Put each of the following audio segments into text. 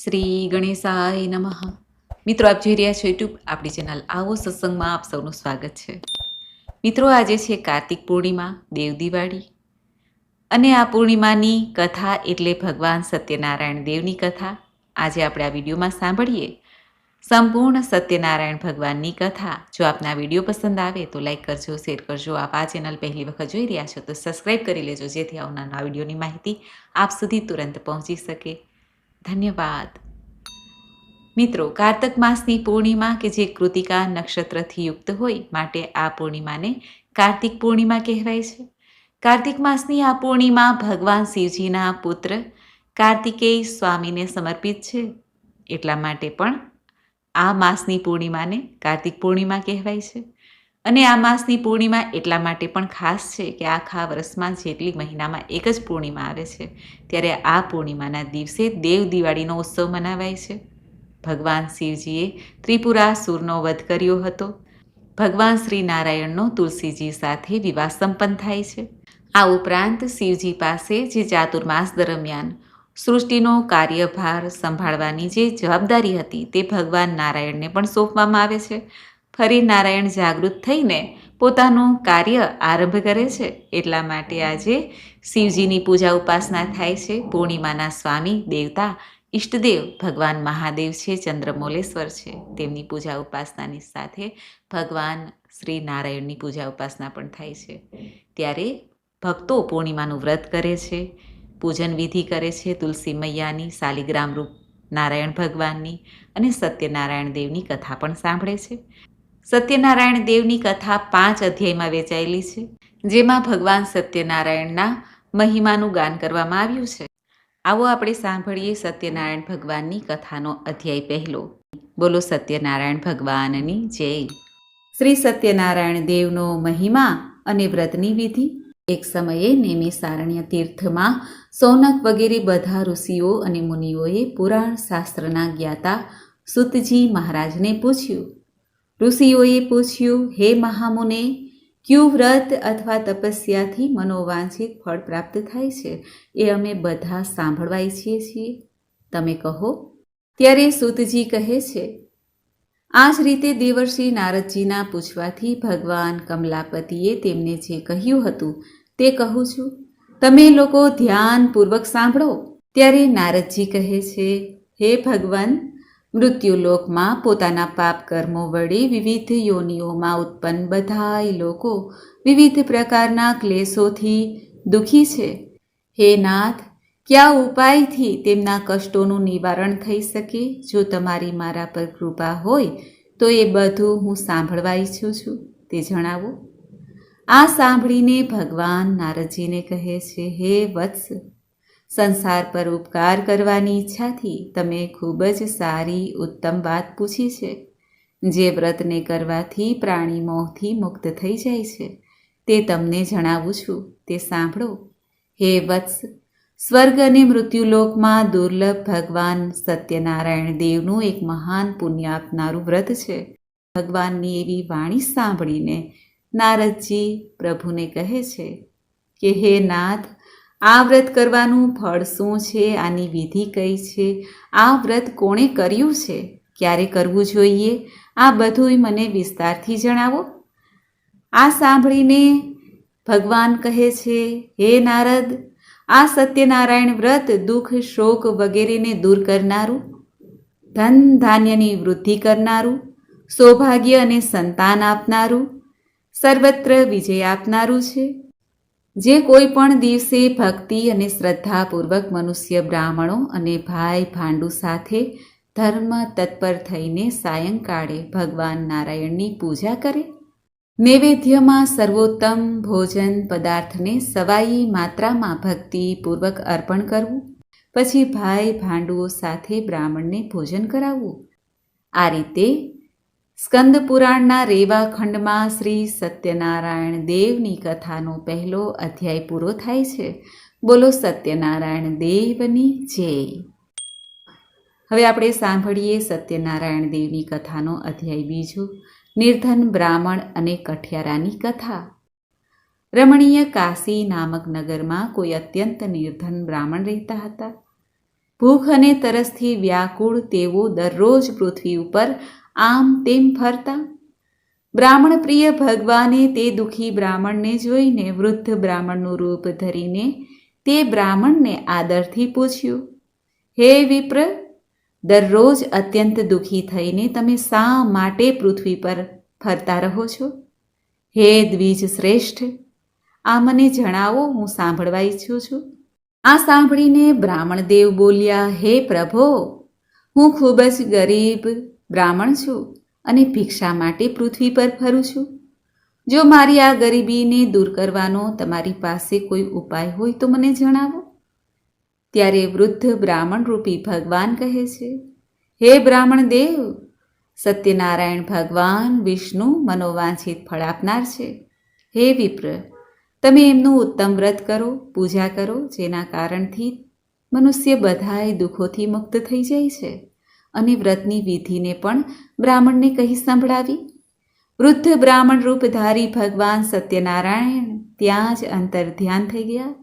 શ્રી ગણેશાય નમઃ. મિત્રો, આપ જોઈ રહ્યા છો યુટ્યુબ આપણી ચેનલ આવો સત્સંગમાં આપ સૌનું સ્વાગત છે. મિત્રો, આજે છે કાર્તિક પૂર્ણિમા, દેવ દિવાળી. અને આ પૂર્ણિમાની કથા એટલે ભગવાન સત્યનારાયણ દેવની કથા. આજે આપણે આ વિડીયોમાં સાંભળીએ સંપૂર્ણ સત્યનારાયણ ભગવાનની કથા. જો આપના વીડિયો પસંદ આવે તો લાઈક કરજો, શેર કરજો. આપ આ ચેનલ પહેલી વખત જોઈ રહ્યા છો તો સબસ્ક્રાઈબ કરી લેજો, જેથી આવનારા વિડીયોની માહિતી આપ સુધી તુરંત પહોંચી શકે. ધન્યવાદ. મિત્રો, કાર્તક માસની પૂર્ણિમા કે જે કૃતિકા નક્ષત્રથી યુક્ત હોય, માટે આ પૂર્ણિમાને કાર્તિક પૂર્ણિમા કહેવાય છે. કાર્તિક માસની આ પૂર્ણિમા ભગવાન શિવજીના પુત્ર કાર્તિકેય સ્વામીને સમર્પિત છે. એટલા માટે પણ આ માસની પૂર્ણિમાને કાર્તિક પૂર્ણિમા કહેવાય છે. અને આ માસની પૂર્ણિમા એટલા માટે પણ ખાસ છે કે આખા વર્ષમાં જેટલી મહિનામાં એક જ પૂર્ણિમા આવે છે, ત્યારે આ પૂર્ણિમાના દિવસે દેવ દિવાળીનો ઉત્સવ મનાવાય છે. ભગવાન શિવજીએ ત્રિપુરાસુરનો વધ કર્યો હતો. ભગવાન શ્રી નારાયણનો તુલસીજી સાથે વિવાહ સંપન્ન થાય છે. આ ઉપરાંત શિવજી પાસે જે ચાતુર્માસ દરમિયાન સૃષ્ટિનો કાર્યભાર સંભાળવાની જે જવાબદારી હતી તે ભગવાન નારાયણને પણ સોંપવામાં આવે છે. ફરી નારાયણ જાગૃત થઈને પોતાનું કાર્ય આરંભ કરે છે. એટલા માટે આજે શિવજીની પૂજા ઉપાસના થાય છે. પૂર્ણિમાના સ્વામી દેવતા ઈષ્ટદેવ ભગવાન મહાદેવ છે, ચંદ્રમોલેશ્વર છે. તેમની પૂજા ઉપાસનાની સાથે ભગવાન શ્રી નારાયણની પૂજા ઉપાસના પણ થાય છે. ત્યારે ભક્તો પૂર્ણિમાનું વ્રત કરે છે, પૂજન વિધિ કરે છે, તુલસી મૈયાની શાલિગ્રામ રૂપ નારાયણ ભગવાનની અને સત્યનારાયણ દેવની કથા પણ સાંભળે છે. સત્યનારાયણ દેવની કથા પાંચ અધ્યાયમાં વેચાયેલી છે, જેમાં ભગવાન સત્યનારાયણના મહિમાનું ગાન કરવામાં આવ્યું છે. આવો આપણે સાંભળીએ સત્યનારાયણ ભગવાનની કથાનો અધ્યાય પહેલો. બોલો, સત્યનારાયણ ભગવાનની જય. શ્રી સત્યનારાયણ દેવનો મહિમા અને વ્રતની વિધિ. એક સમયે નેમિસારણ્ય તીર્થમાં સોનક વગેરે બધા ઋષિઓ અને મુનિઓએ પુરાણ શાસ્ત્રના જ્ઞાતા સુતજી મહારાજને પૂછ્યું ઋષિઓએ પૂછ્યું, હે મહામુને, ક્યુ વ્રત અથવા તપસ્યાથી મનોવાંછિત ફળ પ્રાપ્ત થાય છે? એ અમે બધા સાંભળવા ઈચ્છીએ છીએ. તમે કહો. ત્યારે સુતજી કહે છે આ જ રીતે દેવર્ષિ નારદજીના પૂછવાથી ભગવાન કમલાપતિએ તેમને જે કહ્યું હતું તે કહું છું. તમે લોકો ધ્યાનપૂર્વક સાંભળો. ત્યારે નારદજી કહે છે, હે ભગવાન મૃત્યુલોકમાં પોતાના પાપ કર્મો વડે વિવિધ યોનિઓમાં ઉત્પન્ન બધાય લોકો વિવિધ પ્રકારના ક્લેશોથી દુઃખી છે. હે નાથ, કયા ઉપાયથી તેમના કષ્ટોનું નિવારણ થઈ શકે? જો તમારી મારા પર કૃપા હોય, તો એ બધું હું સાંભળવા ઈચ્છું છું. તે જણાવો. આ સાંભળીને ભગવાન નારદજીને કહે છે, હે વત્સ સંસાર પર ઉપકાર કરવાની ઈચ્છાથી તમે ખૂબ જ સારી, ઉત્તમ વાત પૂછી છે. જે વ્રતને કરવાથી પ્રાણી મોહથી મુક્ત થઈ જાય છે. તે તમને જણાવું છું. તે સાંભળો. હે વત્સ, સ્વર્ગ અને મૃત્યુલોકમાં દુર્લભ ભગવાન સત્યનારાયણ દેવનું એક મહાન પુણ્ય આપનારું વ્રત છે. ભગવાનની એવી વાણી સાંભળીને નારદજી પ્રભુને કહે છે કે, હે નાથ આ વ્રત કરવાનું ફળ શું છે? આની વિધિ કઈ છે? આ વ્રત કોણે કર્યું છે? ક્યારે કરવું જોઈએ? આ બધુંય મને વિસ્તારથી જણાવો. આ સાંભળીને ભગવાન કહે છે, હે નારદ, આ સત્યનારાયણ વ્રત દુઃખ, શોક વગેરેને દૂર કરનારું, ધન ધાન્યની વૃદ્ધિ કરનારું, સૌભાગ્ય અને સંતાન આપનારું, સર્વત્ર વિજય આપનારું છે. જે કોઈ પણ દિવસે ભક્તિ અને શ્રદ્ધાપૂર્વક મનુષ્ય બ્રાહ્મણો અને ભાઈ ભાંડુ સાથે ધર્મ તત્પર થઈને સાયંકાળે ભગવાન નારાયણની પૂજા કરે. નૈવેદ્યમાં સર્વોત્તમ ભોજન પદાર્થને સવાઈ માત્રામાં ભક્તિપૂર્વક અર્પણ કરવું, પછી ભાઈ ભાંડુઓ સાથે બ્રાહ્મણને ભોજન કરાવવું. આ રીતે સ્કંદ પુરાણના રેવા ખંડમાં શ્રી સત્યનારાયણ દેવની કથાનો પહેલો અધ્યાય પૂરો થાય છે. બોલો સત્યનારાયણ દેવની જય. હવે આપણે સાંભળીએ સત્યનારાયણ દેવની કથાનો અધ્યાય બીજો, નિર્ધન બ્રાહ્મણ અને કઠિયારાની કથા. રમણીય કાશી નામક નગરમાં કોઈ અત્યંત નિર્ધન બ્રાહ્મણ રહેતા હતા. ભૂખ અને તરસથી વ્યાકુળ તેઓ દરરોજ પૃથ્વી ઉપર આમ તેમ ફરતા. બ્રાહ્મણ પ્રિય ભગવાને તે દુઃખી બ્રાહ્મણને જોઈને વૃદ્ધ બ્રાહ્મણનું રૂપ ધરીને તે બ્રાહ્મણને આદરથી પૂછ્યું, હે વિપ્ર, દરરોજ અત્યંત દુઃખી થઈને તમે શા માટે પૃથ્વી પર ફરતા રહો છો? હે દ્વિજ શ્રેષ્ઠ, આ મને જણાવો, હું સાંભળવા ઈચ્છું છું. આ સાંભળીને બ્રાહ્મણ દેવ બોલ્યા, હે પ્રભો, હું ખૂબ જ ગરીબ બ્રાહ્મણ છું અને ભિક્ષા માટે પૃથ્વી પર ફરું છું. જો મારી આ ગરીબીને દૂર કરવાનો તમારી પાસે કોઈ ઉપાય હોય તો મને જણાવો. ત્યારે વૃદ્ધ બ્રાહ્મણ રૂપી ભગવાન કહે છે, હે બ્રાહ્મણ દેવ, સત્યનારાયણ ભગવાન વિષ્ણુ મનોવાંછિત ફળ આપનાર છે. હે વિપ્ર, તમે એમનું ઉત્તમ વ્રત કરો, પૂજા કરો, જેના કારણથી મનુષ્ય બધાય દુઃખોથી મુક્ત થઈ જાય છે. અને વ્રતની વિધિને પણ બ્રાહ્મણને કહી સંભળાવી. વૃદ્ધ બ્રાહ્મણ રૂપધારી ભગવાન સત્યનારાયણ ત્યાં જ અંતર ધ્યાન થઈ ગયા.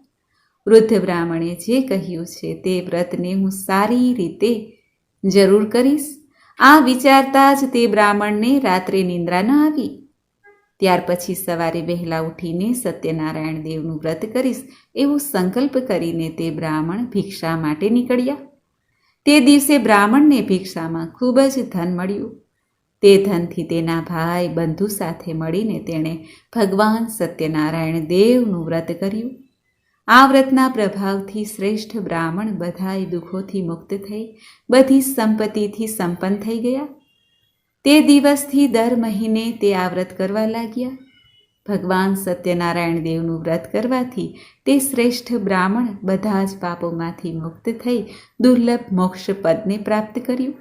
વૃદ્ધ બ્રાહ્મણે જે કહ્યું છે તે વ્રતને હું સારી રીતે જરૂર કરીશ. આ વિચારતા જ તે બ્રાહ્મણને રાત્રે નિંદ્રા ન આવી. ત્યાર પછી સવારે વહેલા ઉઠીને સત્યનારાયણ દેવનું વ્રત કરીશ એવો સંકલ્પ કરીને તે બ્રાહ્મણ ભિક્ષા માટે નીકળ્યા. તે દિવસે બ્રાહ્મણને ભિક્ષામાં ખૂબ જ ધન મળ્યું. તે ધનથી તેના ભાઈ બંધુ સાથે મળીને તેણે ભગવાન સત્યનારાયણ દેવનું વ્રત કર્યું. આ વ્રતના પ્રભાવથી શ્રેષ્ઠ બ્રાહ્મણ બધાય દુઃખોથી મુક્ત થઈ, બધી સંપત્તિથી સંપન્ન થઈ ગયા. તે દિવસથી દર મહિને તે આ વ્રત કરવા લાગ્યા. ભગવાન સત્યનારાયણ દેવનું વ્રત કરવાથી તે શ્રેષ્ઠ બ્રાહ્મણ બધા જ પાપોમાંથી મુક્ત થઈ દુર્લભ મોક્ષ પદને પ્રાપ્ત કર્યું.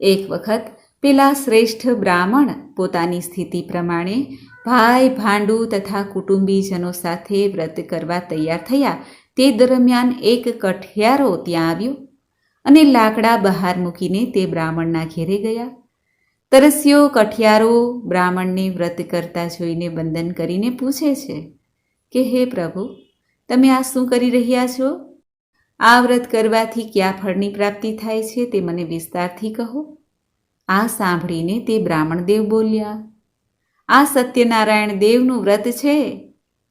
એક વખત પેલા શ્રેષ્ઠ બ્રાહ્મણ પોતાની સ્થિતિ પ્રમાણે ભાઈ, ભાંડુ તથા કુટુંબીજનો સાથે વ્રત કરવા તૈયાર થયા. તે દરમિયાન એક કઠિયારો ત્યાં આવ્યો અને લાકડા બહાર મૂકીને તે બ્રાહ્મણના ઘેરે ગયા. તરસ્યો કઠિયારો બ્રાહ્મણને વ્રત કરતા જોઈને બંદન કરીને પૂછે છે કે, હે પ્રભુ, તમે આ શું કરી રહ્યા છો? આ વ્રત કરવાથી કયા ફળની પ્રાપ્તિ થાય છે તે મને વિસ્તારથી કહો. આ સાંભળીને તે બ્રાહ્મણદેવ બોલ્યા, આ સત્યનારાયણ દેવનું વ્રત છે,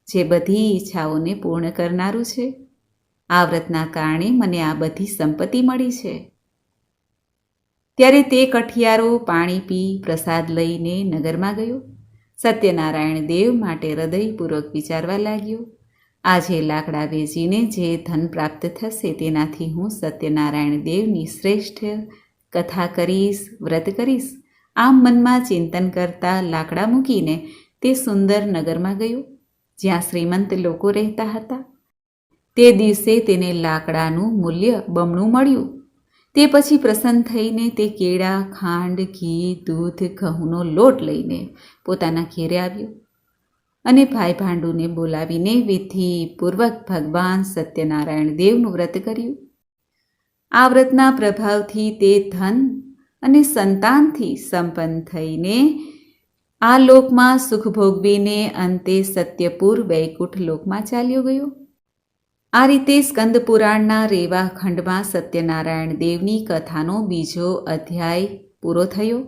જે બધી ઈચ્છાઓને પૂર્ણ કરનારું છે. આ વ્રતના કારણે મને આ બધી સંપત્તિ મળી છે. ત્યારે તે કઠિયારો પાણી પી, પ્રસાદ લઈને નગરમાં ગયો. સત્યનારાયણ દેવ માટે હૃદયપૂર્વક વિચારવા લાગ્યો, આજે લાકડા વેચીને જે ધન પ્રાપ્ત થશે તેનાથી હું સત્યનારાયણ દેવની શ્રેષ્ઠ કથા કરીશ, વ્રત કરીશ. આમ મનમાં ચિંતન કરતા લાકડા મૂકીને તે સુંદર નગરમાં ગયો, જ્યાં શ્રીમંત લોકો રહેતા હતા. તે દિવસે તેને લાકડાનું મૂલ્ય બમણું મળ્યું. તે પછી પ્રસન્ન થઈને તે કેળા, ખાંડ, ઘી, દૂધ, ઘઉંનો લોટ લઈને પોતાના ઘેરે આવ્યો અને ભાઈ ભાંડુને બોલાવીને વિધિપૂર્વક ભગવાન સત્યનારાયણ દેવનું વ્રત કર્યું. આ વ્રતના પ્રભાવથી તે ધન અને સંતાનથી સંપન્ન થઈને આ લોકમાં સુખ ભોગવીને અંતે સત્યપુર વૈકુંઠ લોકમાં ચાલ્યો ગયો. આ રીતે સ્કંદ પુરાણના રેવા ખંડમાં સત્યનારાયણ દેવની કથાનો બીજો અધ્યાય પૂરો થયો.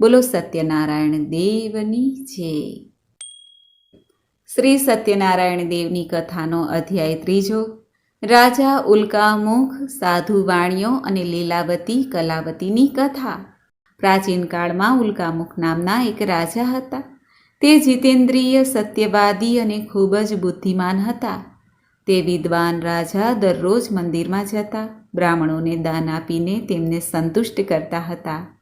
બોલો સત્યનારાયણ દેવની જય. શ્રી સત્યનારાયણ દેવની કથાનો અધ્યાય ત્રીજો. રાજા ઉલ્કામુખ સાધુ વાણીઓ અને લીલાવતી કલાવતીની કથા. પ્રાચીન કાળમાં ઉલ્કામુખ નામના એક રાજા હતા. તે જીતેન્દ્રિય, સત્યવાદી અને ખૂબ જ બુદ્ધિમાન હતા. તે વિદ્વાન રાજા દરરોજ મંદિરમાં જતા, બ્રાહ્મણોને દાન આપીને તેમને સંતુષ્ટ કરતા હતા.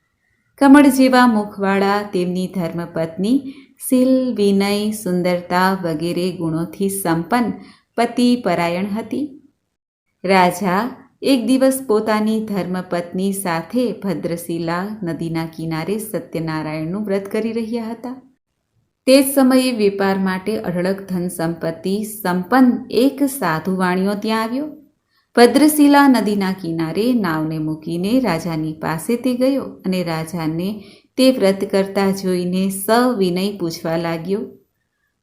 કમળ જેવા મુખવાળા, તેમની ધર્મપત્ની, શીલ, વિનય, સુંદરતા વગેરે ગુણોથી સંપન્ન પતિ પરાયણ હતી. રાજા એક દિવસ પોતાની ધર્મપત્ની સાથે ભદ્રશિલા નદીના કિનારે સત્યનારાયણનું વ્રત કરી રહ્યા હતા. તે સમયે વેપાર માટે અઢળક ધન સંપત્તિ સંપન્ન એક સાધુ વાણિયો ત્યાં આવ્યો. ભદ્રશિલા નદીના કિનારે નાવને મૂકીને રાજાની પાસે તે ગયો અને રાજાને તે વ્રત કરતા જોઈને સવિનય પૂછવા લાગ્યો.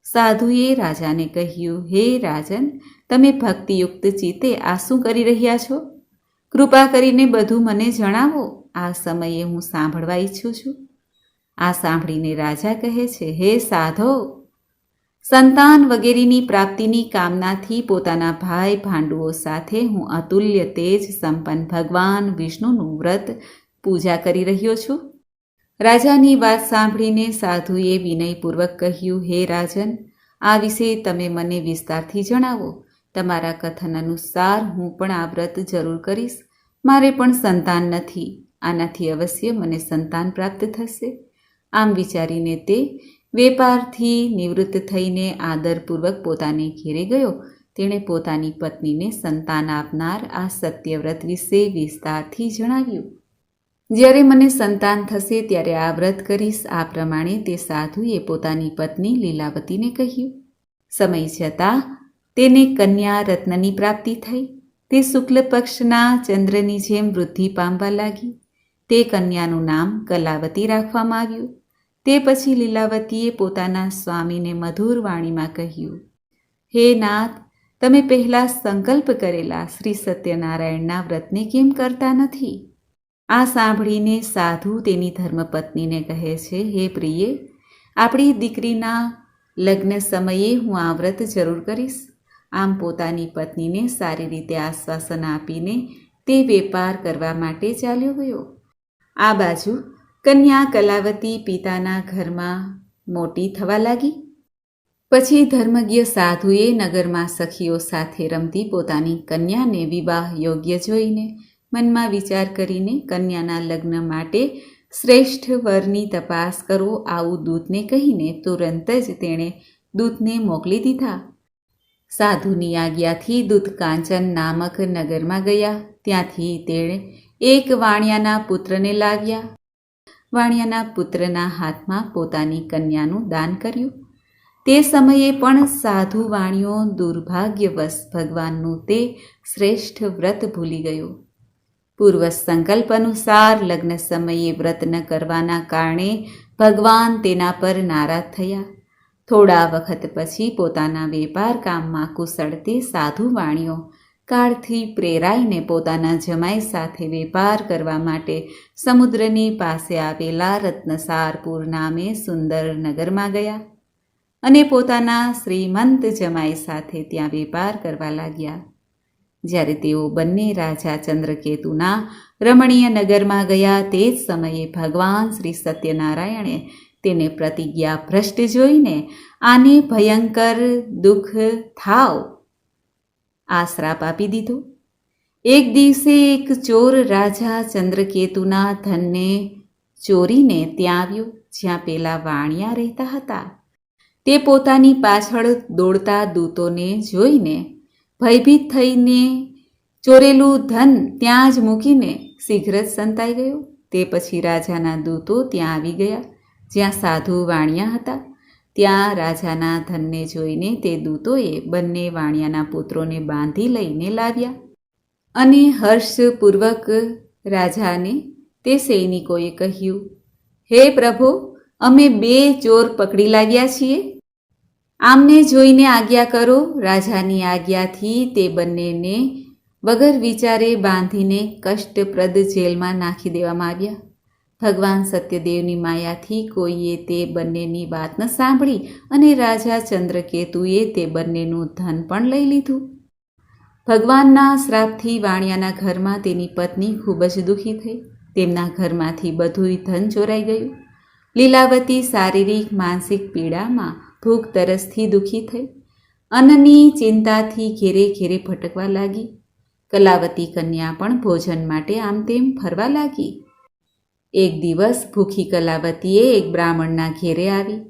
સાધુએ રાજાને કહ્યું, હે રાજન, તમે ભક્તિયુક્ત ચિત્તે આ શું કરી રહ્યા છો? કૃપા કરીને બધું મને જણાવો. આ સમયે હું સાંભળવા ઈચ્છું છું. આ સાંભળીને રાજા કહે છે, હે સાધો, સંતાન વગેરેની પ્રાપ્તિની કામનાથી પોતાના ભાઈ ભાંડુઓ સાથે હું અતુલ્ય તેજ સંપન્ન ભગવાન વિષ્ણુનું વ્રત પૂજા કરી રહ્યો છું. રાજાની વાત સાંભળીને સાધુએ વિનયપૂર્વક કહ્યું, હે રાજન, આ વિશે તમે મને વિસ્તારથી જણાવો. તમારા કથન અનુસાર હું પણ આ વ્રત જરૂર કરીશ. મારે પણ સંતાન નથી. આનાથી અવશ્ય મને સંતાન પ્રાપ્ત થશે. આમ વિચારીને તે વેપારથી નિવૃત્ત થઈને આદરપૂર્વક પોતાને ઘેરે ગયો. તેણે પોતાની પત્નીને સંતાન આપનાર આ સત્યવ્રત વિશે વિસ્તારથી જણાવ્યું. જ્યારે મને સંતાન થશે ત્યારે આ વ્રત કરીશ. આ પ્રમાણે તે સાધુએ પોતાની પત્ની લીલાવતીને કહ્યું. સમય જતાં તેને કન્યા રત્નની પ્રાપ્તિ થઈ. તે શુક્લ પક્ષના ચંદ્રની જેમ વૃદ્ધિ પામવા લાગી. તે કન્યાનું નામ કલાવતી રાખવામાં આવ્યું. તે પછી લીલાવતીએ પોતાના સ્વામીને મધુર વાણીમાં કહ્યું, હે નાથ, તમે પહેલાં સંકલ્પ કરેલા શ્રી સત્યનારાયણના વ્રતને કેમ કરતા નથી? આ સાંભળીને સાધુ તેની ધર્મપત્નીને કહે છે, હે પ્રિયે, આપણી દીકરીના લગ્ન સમયે હું આ વ્રત જરૂર કરીશ. આમ પોતાની પત્નીને સારી રીતે આશ્વાસન આપીને તે વેપાર કરવા માટે ચાલ્યો ગયો. આ બાજુ કન્યા કલાવતી પિતાના ઘરમાં મોટી થવા લાગી. પછી ધર્મજ્ઞ સાધુએ નગરમાં સખીઓ સાથે રમતી પોતાની કન્યાને વિવાહ યોગ્ય જોઈને મનમાં વિચાર કરીને કન્યાના લગ્ન માટે શ્રેષ્ઠ વરની તપાસ કરો આવું દૂતને કહીને તુરંત જ તેણે દૂતને મોકલી દીધા. સાધુની આજ્ઞાથી દૂત કાંચન નામક નગરમાં ગયા. ત્યાંથી તેણે એક વાણિયાના પુત્રને લાવ્યા. વાણિયાના પુત્રના હાથમાં પોતાની કન્યાનું દાન કર્યું. તે સમયે પણ સાધુ વાણિયો દુર્ભાગ્યવશ ભગવાનનું તે શ્રેષ્ઠ વ્રત ભૂલી ગયો. પૂર્વ સંકલ્પ અનુસાર લગ્ન સમયે વ્રત ન કરવાના કારણે ભગવાન તેના પર નારાજ થયા. થોડા વખત પછી પોતાના વેપાર કામમાં કુશળ તે સાધુ વાણીઓ કાળથી પ્રેરાઈને પોતાના જમાઈ સાથે વેપાર કરવા માટે સમુદ્રની પાસે આવેલા રત્નસારપુર નામે સુંદર નગરમાં ગયા અને પોતાના શ્રીમંત જમાઈ સાથે ત્યાં વેપાર કરવા લાગ્યા. જ્યારે તેઓ બંને રાજા ચંદ્રકેતુના રમણીય નગરમાં ગયા તે જ સમયે ભગવાન શ્રી સત્યનારાયણે તેને પ્રતિજ્ઞા ભ્રષ્ટ જોઈને આને ભયંકર દુઃખ થાવ આ શ્રાપ આપી દીધો. એક દિવસે એક ચોર રાજા ચંદ્રકેતુના ધનને ચોરીને ત્યાં આવ્યો, જ્યાં પેલા વાણિયા રહેતા હતા. તે પોતાની પાછળ દોડતા દૂતોને જોઈને ભયભીત થઈને ચોરેલું ધન ત્યાં જ મૂકીને શીઘ્ર જ સંતાઈ ગયો. તે પછી રાજાના દૂતો ત્યાં આવી ગયા, જ્યાં સાધુ વાણિયા હતા. ત્યાં રાજાના ધનને જોઈને તે દૂતોએ બંને વાણિયાના પુત્રોને બાંધી લઈને લાવ્યા. અને હર્ષપૂર્વક રાજાને તે સૈનિકોએ કહ્યું, હે પ્રભુ, અમે બે ચોર પકડી લાવ્યા છીએ. આમને જોઈને આજ્ઞા કરો, રાજાની આજ્ઞાથી તે બંનેને વગર વિચારે બાંધીને કષ્ટપ્રદ જેલમાં નાખી દેવામાં આવ્યા. ભગવાન સત્યદેવની માયાથી કોઈએ તે બંનેની વાત ન સાંભળી અને રાજા ચંદ્રકેતુએ તે બંનેનું ધન પણ લઈ લીધું. ભગવાનના શ્રાપથી વાણિયાના ઘરમાં તેની પત્ની ખૂબ જ દુઃખી થઈ. તેમના ઘરમાંથી બધુંય ધન ચોરાઈ ગયું. લીલાવતી શારીરિક માનસિક પીડામાં ભૂખ તરસથી દુઃખી થઈ. અન્નની ચિંતાથી ઘેરે ઘેરે ભટકવા લાગી. કલાવતી કન્યા પણ ભોજન માટે આમ તેમ ફરવા લાગી. એક દિવસ ભૂખી કલાવતીએ એક બ્રાહ્મણના ઘેરે આવી.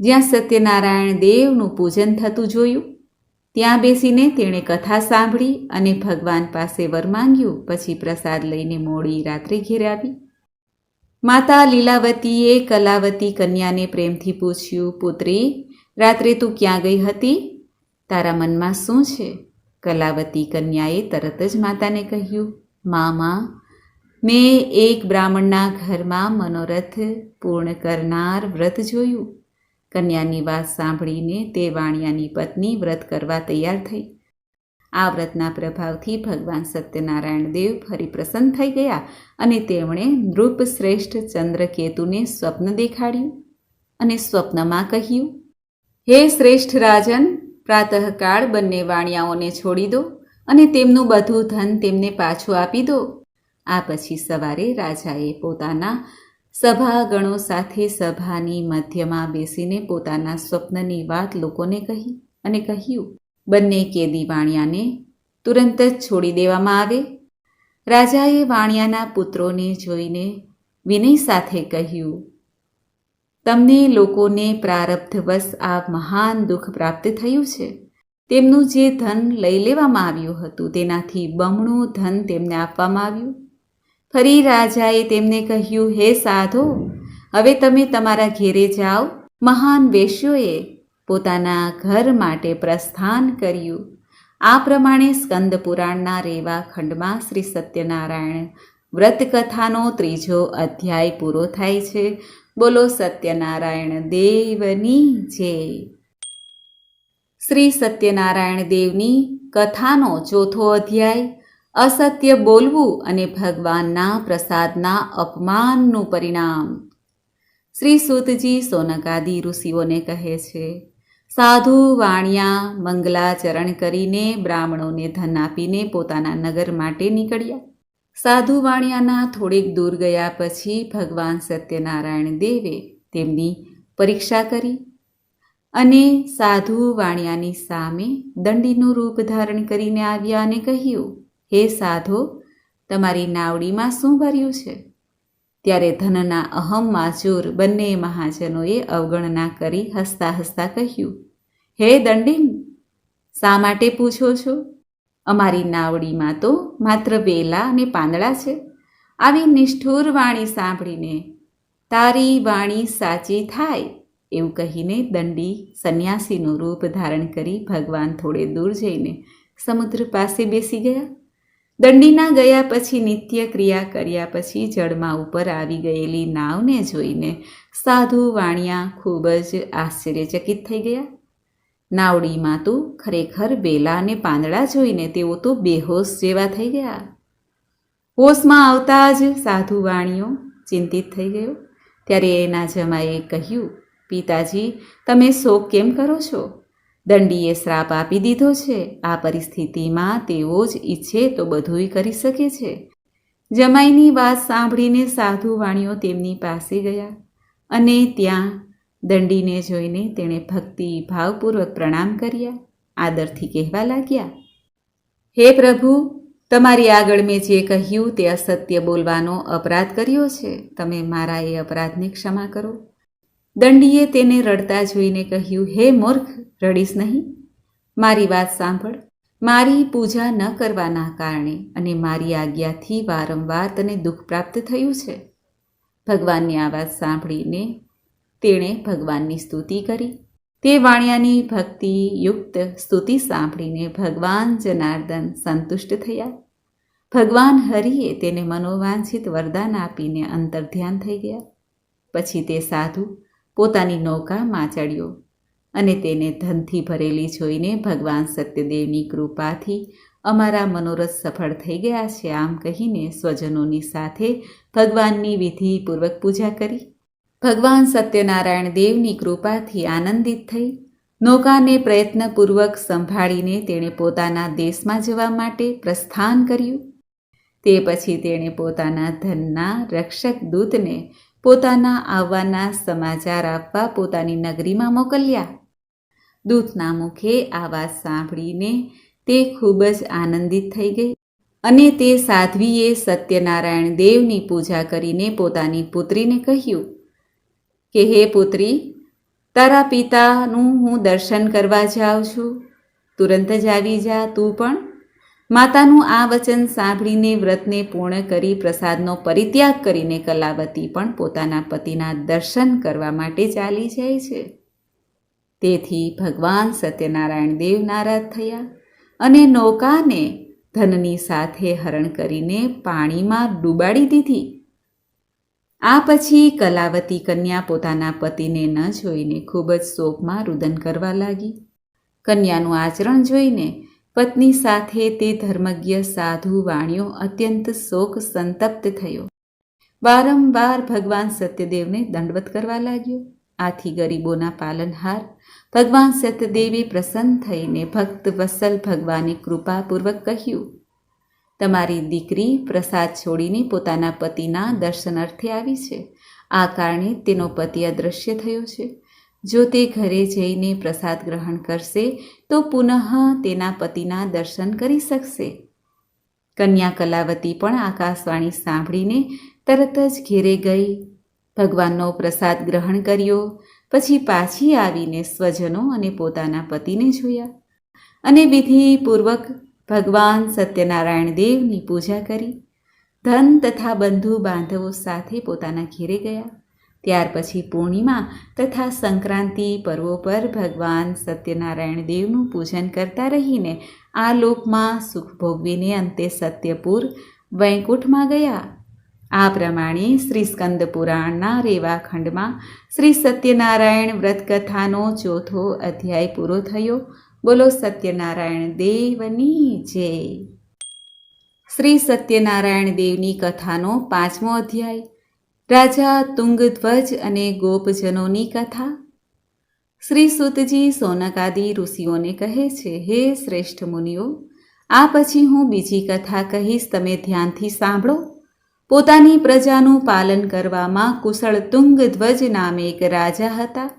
જ્યાં સત્યનારાયણ દેવનું પૂજન થતું જોયું, ત્યાં બેસીને તેણે કથા સાંભળી અને ભગવાન પાસે વર માંગ્યું, પછી પ્રસાદ લઈને મોડી રાત્રે ઘેરે આવી. માતા લીલાવતીએ કલાવતી કન્યાને પ્રેમથી પૂછ્યું, પુત્રી, રાત્રે તું ક્યાં ગઈ હતી? તારા મનમાં શું છે? કલાવતી કન્યાએ તરત જ માતાને કહ્યું, મામા મેં એક બ્રાહ્મણના ઘરમાં મનોરથ પૂર્ણ કરનાર વ્રત જોયું. કન્યાની વાત સાંભળીને તે વાણિયાની પત્ની વ્રત કરવા તૈયાર થઈ. આ વ્રતના પ્રભાવથી ભગવાન સત્યનારાયણ દેવ ફરી પ્રસન્ન થઈ ગયા અને તેમણે નૃપ શ્રેષ્ઠ ચંદ્રકેતુને સ્વપ્ન દેખાડ્યું અને સ્વપ્નમાં કહ્યું, હે શ્રેષ્ઠ રાજન, પ્રાતઃકાળ બંને વાણિયાઓને છોડી દો અને તેમનું બધું ધન તેમને પાછું આપી દો. આ પછી સવારે રાજાએ પોતાના સભાગણો સાથે સભાની મધ્યમાં બેસીને પોતાના સ્વપ્નની વાત લોકોને કહી અને કહ્યું, બંને કેદી વાણિયાને તુરંત જ છોડી દેવામાં આવે? રાજાએ વાણિયાના પુત્રોને જોઈને વિનય સાથે કહ્યું, તમને લોકોને પ્રારબ્ધવશ આ મહાન દુઃખ પ્રાપ્ત થયું છે. તેમનું જે ધન લઈ લેવામાં આવ્યું હતું તેનાથી બમણું ધન તેમને આપવામાં આવ્યું. ફરી રાજાએ તેમને કહ્યું, હે સાધો, હવે તમે તમારા ઘેરે જાઓ. મહાન વેશ્યોએ પોતાના ઘર માટે પ્રસ્થાન કર્યું. આ પ્રમાણે સ્કંદ પુરાણના રેવા ખંડમાં શ્રી સત્યનારાયણ વ્રતકથાનો ત્રીજો અધ્યાય પૂરો થાય છે. બોલો, સત્યનારાયણ દેવની જય શ્રી સત્યનારાયણ દેવની કથાનો ચોથો અધ્યાય અસત્ય બોલવું અને ભગવાનના પ્રસાદના અપમાનનું પરિણામ. શ્રી સુતજી સોનકાદી ઋષિઓને કહે છે, સાધુ વાણિયા મંગલાચરણ કરીને બ્રાહ્મણોને ધન આપીને પોતાના નગર માટે નીકળ્યા. સાધુ વાણિયાના થોડીક દૂર ગયા પછી ભગવાન સત્યનારાયણ દેવે તેમની પરીક્ષા કરી અને સાધુ વાણિયાની સામે દંડીનું રૂપ ધારણ કરીને આવ્યા અને કહ્યું હે સાધો, તમારી નાવડીમાં શું ભર્યું છે? ત્યારે ધનના અહમમાં ચોર બંને મહાજનોએ અવગણના કરી હસતા હસતા કહ્યું, હે દંડીન શા માટે પૂછો છો? અમારી નાવડીમાં તો માત્ર વેલા અને પાંદડા છે. આવી નિષ્ઠુર વાણી સાંભળીને તારી વાણી સાચી થાય, એવું કહીને દંડી સંન્યાસીનું રૂપ ધારણ કરી ભગવાન થોડે દૂર જઈને સમુદ્ર પાસે બેસી ગયા. દંડીના ગયા પછી નિત્ય ક્રિયા કર્યા પછી જળમાં ઉપર આવી ગયેલી નાવને જોઈને સાધુ વાણિયા ખૂબ જ આશ્ચર્યચકિત થઈ ગયા. નાવડીમાં તો ખરેખર બેલા અને પાંદડા જોઈને તેઓ તો બેહોશ જેવા થઈ ગયા. હોશમાં આવતા જ સાધુ વાણીઓ ચિંતિત થઈ ગયો. ત્યારે એના જમાએ કહ્યું, પિતાજી, તમે શોક કેમ કરો છો? દંડીએ શ્રાપ આપી દીધો છે. આ પરિસ્થિતિમાં તેઓ જ ઈચ્છે તો બધુંય કરી શકે છે. જમાઈની વાત સાંભળીને સાધુ વાણીઓ તેમની પાસે ગયા અને ત્યાં દંડીને જોઈને તેણે ભક્તિ ભાવપૂર્વક પ્રણામ કર્યા, આદરથી કહેવા લાગ્યા, હે પ્રભુ, તમારી આગળ મેં જે કહ્યું તે અસત્ય બોલવાનો અપરાધ કર્યો છે. તમે મારા એ અપરાધને ક્ષમા કરો. દંડીએ તેને રડતા જોઈને કહ્યું, હે મૂર્ખ, રડીશ નહીં. મારી વાત સાંભળ. મારી પૂજા ન કરવાના કારણે અને મારી આજ્ઞાથી વારંવાર તને દુઃખ પ્રાપ્ત થયું છે. ભગવાનની આ વાત સાંભળીને તેણે ભગવાનની સ્તુતિ કરી. તે વાણિયાની ભક્તિયુક્ત સ્તુતિ સાંભળીને ભગવાન જનાર્દન સંતુષ્ટ થયા. ભગવાન હરિએ તેને મનોવાંછિત વરદાન આપીને અંતર્ધ્યાન થઈ ગયા. પછી તે સાધુ પોતાની નૌકામાં ચડ્યો અને તેને ધનથી ભરેલી જોઈને ભગવાન સત્યદેવની કૃપાથી અમારા મનોરથ સફળ થઈ ગયા છે આમ કહીને સ્વજનોની સાથે ભગવાનની વિધિપૂર્વક પૂજા કરી. ભગવાન સત્યનારાયણ દેવની કૃપાથી આનંદિત થઈ. નૌકાને પ્રયત્નપૂર્વક સંભાળીને તેણે પોતાના દેશમાં જવા માટે પ્રસ્થાન કર્યું. તે પછી તેણે પોતાના ધનના રક્ષક દૂતને પોતાના આવવાના સમાચાર આપવા પોતાની નગરીમાં મોકલ્યા. દૂતના મુખે આ વાત સાંભળીને તે ખૂબ જ આનંદિત થઈ ગઈ અને તે સાધ્વીએ સત્યનારાયણ દેવની પૂજા કરીને પોતાની પુત્રીને કહ્યું, કે હે પુત્રી, તારા પિતાનું હું દર્શન કરવા જાઉં છું. તુરંત જ આવી જા, તું પણ માતાનું આ વચન સાંભળીને વ્રતને પૂર્ણ કરી પ્રસાદનો પરિત્યાગ કરીને કલાવતી પણ પોતાના પતિના દર્શન કરવા માટે ચાલી જાય છે. તેથી ભગવાન સત્યનારાયણ દેવ નારાજ થયા અને નૌકાને ધનની સાથે હરણ કરીને પાણીમાં ડૂબાડી દીધી. આ પછી કલાવતી કન્યા પોતાના પતિને ન જોઈને ખૂબ જ શોકમાં રુદન કરવા લાગી. કન્યાનું આચરણ જોઈને પત્ની સાથે તે ધર્મજ્ઞ, સાધુ વાણિયો અત્યંત શોક સંતપ્ત થયો. વારંવાર ભગવાન સત્યદેવને દંડવત કરવા લાગ્યો. આથી ગરીબોના પાલનહાર ભગવાન સત્યદેવે પ્રસન્ન થઈને ભક્ત વસલ ભગવાને કૃપાપૂર્વક કહ્યું, તમારી દીકરી પ્રસાદ છોડીને પોતાના પતિના દર્શનાર્થે આવી છે. આ કારણે તેનો પતિ અદૃશ્ય થયો છે. જો તે ઘરે જઈને પ્રસાદ ગ્રહણ કરશે, તો પુનઃ તેના પતિના દર્શન કરી શકશે. કન્યા કલાવતી પણ આકાશવાણી સાંભળીને તરત જ ઘેરે ગઈ. ભગવાનનો પ્રસાદ ગ્રહણ કર્યો, પછી પાછી આવીને સ્વજનો અને પોતાના પતિને જોયા અને વિધિપૂર્વક ભગવાન સત્યનારાયણ દેવની પૂજા કરી. ધન તથા બંધુ બાંધવો સાથે પોતાના ઘેરે ગયા. ત્યાર પછી પૂર્ણિમા તથા સંક્રાંતિ પર્વો પર ભગવાન સત્યનારાયણ દેવનું પૂજન કરતા રહીને આ લોકમાં સુખ ભોગવીને અંતે સત્યપુર, વૈકુંઠમાં ગયા. આ પ્રમાણે શ્રી સ્કંદ પુરાણના રેવા ખંડમાં શ્રી સત્યનારાયણ વ્રતકથાનો ચોથો અધ્યાય પૂરો થયો. બોલો સત્યનારાયણ દેવની જય. શ્રી સત્યનારાયણ દેવની કથાનો પાંચમો અધ્યાય. રાજા તુંગધ્વજ અને ગોપજનોની કથા. શ્રી સુતજી સોનકાદી ઋષિઓને કહે છે, હે શ્રેષ્ઠ મુનિઓ, આ પછી હું બીજી કથા કહીશ, તમે ધ્યાનથી સાંભળો. પોતાની પ્રજાનું પાલન કરવામાં કુશળ તુંગધ્વજ નામે એક રાજા હતા.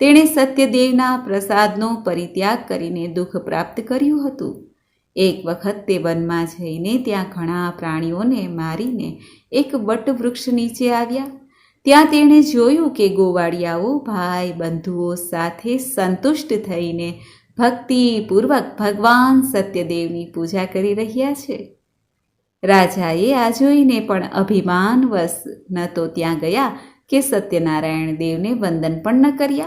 તેણે સત્યદેવના પ્રસાદનો પરિત્યાગ કરીને દુઃખ પ્રાપ્ત કર્યું હતું. એક વખત તે વનમાં જઈને ત્યાં ઘણા પ્રાણીઓને મારીને એક વટવૃક્ષ નીચે આવ્યા. ત્યાં તેણે જોયું કે ગોવાળિયાઓ ભાઈ બંધુઓ સાથે સંતુષ્ટ થઈને ભક્તિપૂર્વક ભગવાન સત્યદેવની પૂજા કરી રહ્યા છે. રાજાએ આ જોઈને પણ અભિમાનવશ ન તો ત્યાં ગયા કે સત્યનારાયણ દેવને વંદન પણ ન કર્યા.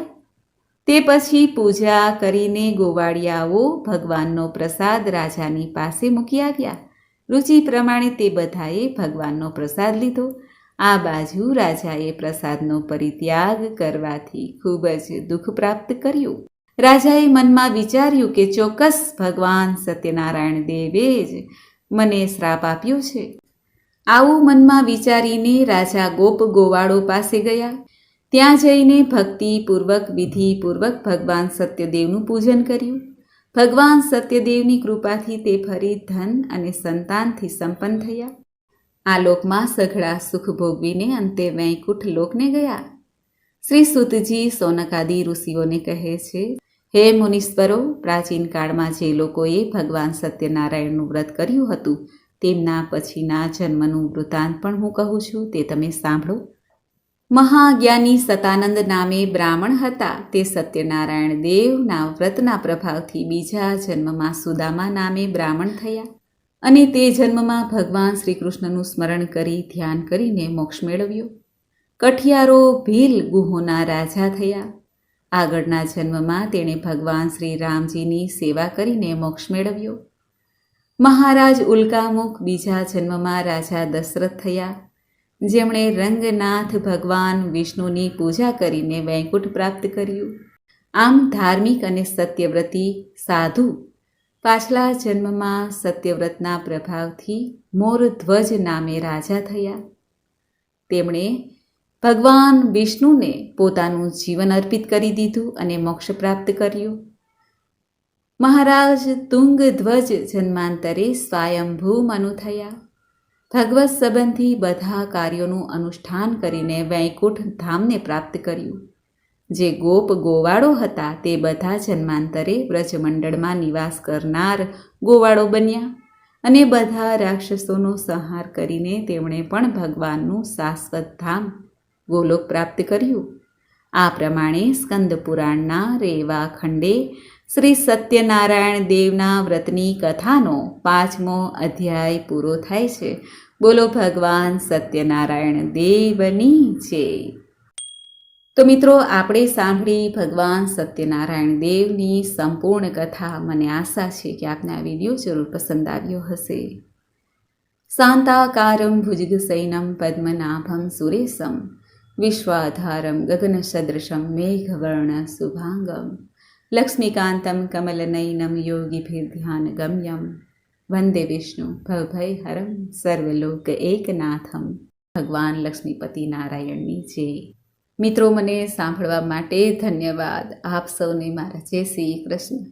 તે પછી પૂજા કરીને ગોવાળિયાઓ ભગવાનનો પ્રસાદ રાજાની પાસે મૂકી આવ્યા. રુચિ પ્રમાણે તે બધાએ ભગવાનનો પ્રસાદ લીધો. આ બાજુ રાજાએ પ્રસાદનો પરિત્યાગ કરવાથી ખૂબ જ દુઃખ પ્રાપ્ત કર્યું. રાજાએ મનમાં વિચાર્યું કે ચોક્કસ ભગવાન સત્યનારાયણ દેવે જ મને શ્રાપ આપ્યો છે. આવું મનમાં વિચારીને રાજા ગોપ ગોવાળો પાસે ગયા. ત્યાં જઈને ભક્તિપૂર્વક, વિધિપૂર્વક ભગવાન સત્યદેવનું પૂજન કર્યું. ભગવાન સત્યદેવની કૃપાથી તે ફરી ધન અને સંતાનથી સંપન્ન થયા. આ લોકમાં સઘળા સુખ ભોગવીને અંતે વૈકુંઠ લોકને ગયા. શ્રી સુતજી સોનકાદી ઋષિઓને કહે છે, હે મુનીશ્વરો પ્રાચીન કાળમાં જે લોકોએ ભગવાન સત્યનારાયણનું વ્રત કર્યું હતું, તેમના પછીના જન્મનું વૃત્તાંત પણ હું કહું છું, તે તમે સાંભળો. મહાજ્ઞાની સતાનંદ નામે બ્રાહ્મણ હતા. તે સત્યનારાયણ દેવના વ્રતના પ્રભાવથી બીજા જન્મમાં સુદામા નામે બ્રાહ્મણ થયા અને તે જન્મમાં ભગવાન શ્રી કૃષ્ણનું સ્મરણ કરી ધ્યાન કરીને મોક્ષ મેળવ્યો. કઠિયારો ભીલ ગુહોના રાજા થયા. આગળના જન્મમાં તેણે ભગવાન શ્રી રામજીની સેવા કરીને મોક્ષ મેળવ્યો. મહારાજ ઉલ્કામુખ બીજા જન્મમાં રાજા દશરથ થયા. જેમણે રંગનાથ ભગવાન વિષ્ણુની પૂજા કરીને વૈકુંઠ પ્રાપ્ત કર્યું. આમ ધાર્મિક અને સત્યવ્રતી સાધુ પાછલા જન્મમાં સત્યવ્રતના પ્રભાવથી મોરધ્વજ નામે રાજા થયા. તેમણે ભગવાન વિષ્ણુને પોતાનું જીવન અર્પિત કરી દીધું અને મોક્ષ પ્રાપ્ત કર્યું. મહારાજ તુંગધ્વજ જન્માંતરે સ્વયંભૂ મનુ થયા. ભગવત સંબંધી બધા કાર્યોનું અનુષ્ઠાન કરીને વૈકુંઠ ધામને પ્રાપ્ત કર્યું. જે ગોપ ગોવાળો હતા તે બધા જન્માંતરે વ્રજમંડળમાં નિવાસ કરનાર ગોવાળો બન્યા અને બધા રાક્ષસોનો સંહાર કરીને તેમણે પણ ભગવાનનું શાશ્વત ધામ ગોલોક પ્રાપ્ત કર્યું. આ પ્રમાણે સ્કંદ પુરાણના રેવા ખંડે શ્રી સત્યનારાયણ દેવના વ્રતની કથાનો પાંચમો અધ્યાય પૂરો થાય છે. બોલો ભગવાન સત્યનારાયણ દેવની જય. તો મિત્રો, આપણે સાંભળી ભગવાન સત્યનારાયણ દેવની સંપૂર્ણ કથા. મને આશા છે કે આપને આ વીડિયો જરૂર પસંદ આવ્યો હશે. શાંતાકારમ ભુજગસૈનમ પદ્મનાભમ સુરેશમ. વિશ્વાધારમ ગગનસદૃશમ મેઘવર્ણ શુભાંગમ. લક્ષ્મીકાંતમ કમલનયનમ ધ્યાન ગમ્યમ વંદે વિષ્ણુ ભવભયહરમ સર્વલોક એકનાથમ ભગવાન લક્ષ્મીપતિ નારાયણની જય મિત્રો મને સાંભળવા માટે ધન્યવાદ આપ સૌને મારા જય શ્રી કૃષ્ણ